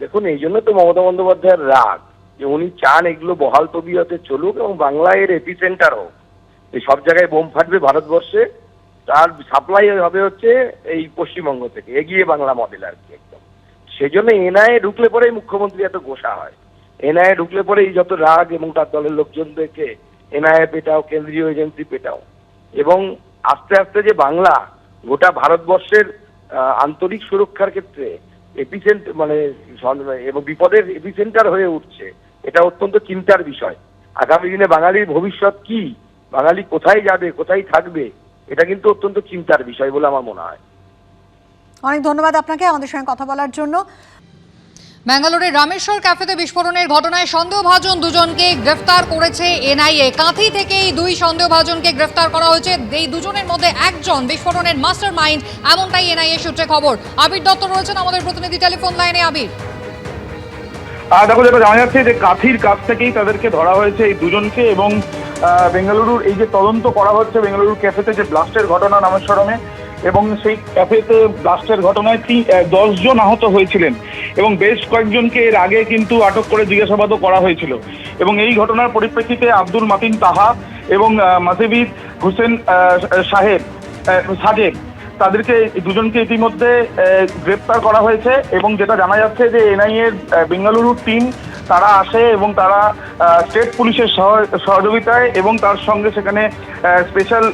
দেখুন, এই জন্য তো মমতা বন্দ্যোপাধ্যায়ের রাগ যে উনি চান এগুলো বহাল তবিয়তে চলুক এবং বাংলায় এর এপিসেন্টার হোক। সব জায়গায় বোম ফাটবে ভারতবর্ষে। তার সাপ্লাই হবে হচ্ছে এই পশ্চিমবঙ্গ থেকে, এগিয়ে বাংলা মডেল আর কি একদম। সেই জন্য এনআইএ ঢুকলে পরেই মুখ্যমন্ত্রী এত গোসা হয়। এনআইএ ঢুকলে পরেই যত রাগ এবং তার দলের লোকজনদেরকে এনআইএ পেটাও, কেন্দ্রীয় এজেন্সি পেটাও। এবং আস্তে আস্তে যে বাংলা গোটা ভারতবর্ষের আন্তরিক সুরক্ষার ক্ষেত্রে এপিসেন্ট মানে এবং বিপদের এপিসেন্টার হয়ে উঠছে। এটা অত্যন্ত চিন্তার বিষয়। আগামী দিনে বাঙালির ভবিষ্যৎ কি? বাঙালি কোথায় যাবে, কোথায় থাকবে? এটা কিন্তু অত্যন্ত চিন্তার বিষয় বলে আমার মনে হয়। অনেক ধন্যবাদ আপনাকে আমাদের সঙ্গে কথা বলার জন্য। ব্যাঙ্গালোরের রামেশ্বর ক্যাফেতে বিস্ফোরণের ঘটনায় সন্দেহভাজন দুজনকে গ্রেফতার করেছে এনআইএ। কাঁথি থেকে এই দুই সন্দেহভাজনকে গ্রেফতার করা হয়েছে। এই দুজনের মধ্যে একজন বিস্ফোরণের মাস্টার মাইন্ড এমনটাই এনআইএ সূত্রে খবর। আবির দত্ত রয়েছেন আমাদের প্রতিনিধি টেলিফোন লাইনে। আবির। দেখো, যেটা জানা যাচ্ছে যে কাঁথির কাছ থেকেই তাদেরকে ধরা হয়েছে এই দুজনকে এবং বেঙ্গালুরুর এই যে তদন্ত করা হচ্ছে বেঙ্গালুরু ক্যাফেতে যে ব্লাস্টের ঘটনা নামেশ্বরমে এবং সেই ক্যাফেতে ব্লাস্টের ঘটনায় দশ জন আহত হয়েছিলেন। এবং বেশ কয়েকজনকে এর আগে কিন্তু আটক করে জিজ্ঞাসাবাদও করা হয়েছিল। এবং এই ঘটনার পরিপ্রেক্ষিতে আব্দুল মাতিন তাহা এবং মাসিবিদ হোসেন সাহেব সাজেব তাদেরকে দুজনকে ইতিমধ্যে গ্রেপ্তার করা হয়েছে এবং যেটা জানা যাচ্ছে যে এনআইএ বেঙ্গালুরুর টিম তারা আসে এবং তারা স্টেট পুলিশের সহ- সহযোগিতায় এবং তার সঙ্গে সেখানে স্পেশাল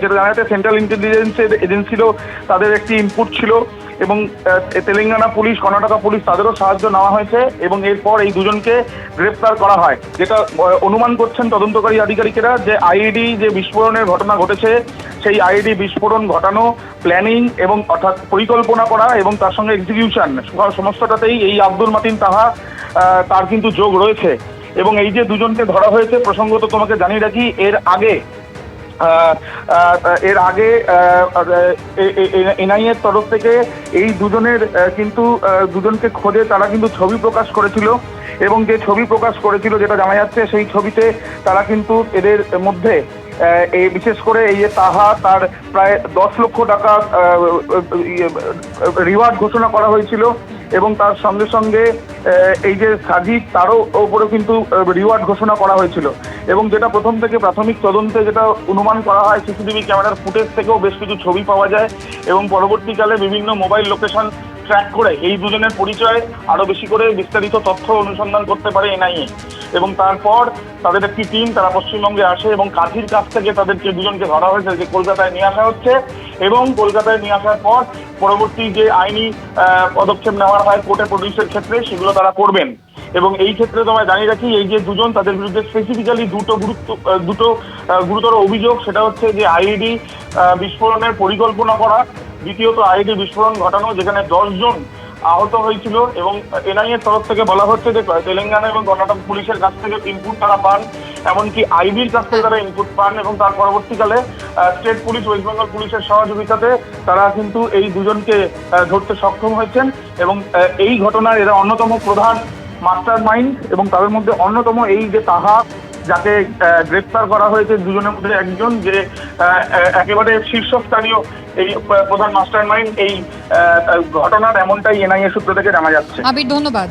যেটা জানা যাচ্ছে সেন্ট্রাল ইন্টেলিজেন্সের এজেন্সিরও তাদের একটি ইনপুট ছিল এবং তেলেঙ্গানা পুলিশ, কর্ণাটকা পুলিশ তাদেরও সাহায্য নেওয়া হয়েছে এবং এরপর এই দুজনকে গ্রেপ্তার করা হয়। যেটা অনুমান করছেন তদন্তকারী আধিকারিকেরা যে আইডি যে বিস্ফোরণের ঘটনা ঘটেছে, সেই আইডি বিস্ফোরণ ঘটানো প্ল্যানিং এবং অর্থাৎ পরিকল্পনা করা এবং তার সঙ্গে এক্সিকিউশন সমস্তটাতেই এই আব্দুল মাতিন তাহা তার কিন্তু যোগ রয়েছে। এবং এই যে দুজনকে ধরা হয়েছে, প্রসঙ্গত তোমাকে জানিয়ে রাখি, এর আগে এর আগে এনআইএ তরফ থেকে এই দুজনের কিন্তু দুজনকে খোঁজে তারা কিন্তু ছবি প্রকাশ করেছিল। এবং যে ছবি প্রকাশ করেছিল, যেটা জানা যাচ্ছে, সেই ছবিতে তারা কিন্তু এদের মধ্যে এই বিশেষ করে এই যে তাহা, তার প্রায় দশ লক্ষ টাকা রিওয়ার্ড ঘোষণা করা হয়েছিল। এবং তার সঙ্গে সঙ্গে এই যে সাজিদ, তারও ওপরেও কিন্তু রিওয়ার্ড ঘোষণা করা হয়েছিল। এবং যেটা প্রথম থেকে প্রাথমিক তদন্তে যেটা অনুমান করা হয়, সিসিটিভি ক্যামেরার ফুটেজ থেকেও বেশ কিছু ছবি পাওয়া যায়। এবং পরবর্তীকালে বিভিন্ন মোবাইল লোকেশন ট্র্যাক করে এই দুজনের পরিচয় আরও বেশি করে বিস্তারিত তথ্য অনুসন্ধান করতে পারে এনআইএ। এবং তারপর তাদের একটি টিম তারা পশ্চিমবঙ্গে আসে এবং কাঠির কাছ থেকে তাদেরকে দুজনকে ধরা হয়েছে, যে কলকাতায় নিয়ে আসা হচ্ছে এবং কলকাতায় নিয়ে আসার পর পরবর্তী যে আইনি পদক্ষেপ নেওয়া হয় কোর্টে প্রডিউসের ক্ষেত্রে, সেগুলো তারা করবেন। এবং এই ক্ষেত্রে তোমায় জানিয়ে রাখি, এই যে দুজন তাদের বিরুদ্ধে স্পেসিফিক্যালি দুটো গুরুত্ব, দুটো গুরুতর অভিযোগ, সেটা হচ্ছে যে আইডি বিস্ফোরণের পরিকল্পনা করা দ্বিতীয়ত আইডি বিস্ফোরণ ঘটানো, যেখানে জন আহত হয়েছিল এবং এনআইএর তরফ থেকে বলা হচ্ছে যে তেলেঙ্গানা এবং কর্ণাটক পুলিশের কাছ থেকে ইনপুট তারা পান, এমনকি আইবির কাছ থেকে তারা ইনপুট পান এবং তার পরবর্তীকালে স্টেট পুলিশ ওয়েস্ট বেঙ্গল পুলিশের সহযোগিতাতে তারা কিন্তু এই দুজনকে ধরতে সক্ষম হয়েছেন এবং এই ঘটনার এরা অন্যতম প্রধান মাস্টার মাইন্ড এবং তাদের মধ্যে অন্যতম এই যে তাহা আহ, গ্রেপ্তার করা হয়েছে দুজনের মধ্যে একজন যে একেবারে শীর্ষস্থানীয় এই প্রধান মাস্টার মাইন্ড এই ঘটনার এমনটাই এনআইএ সূত্র থেকে জানা যাচ্ছে। আবির ধন্যবাদ।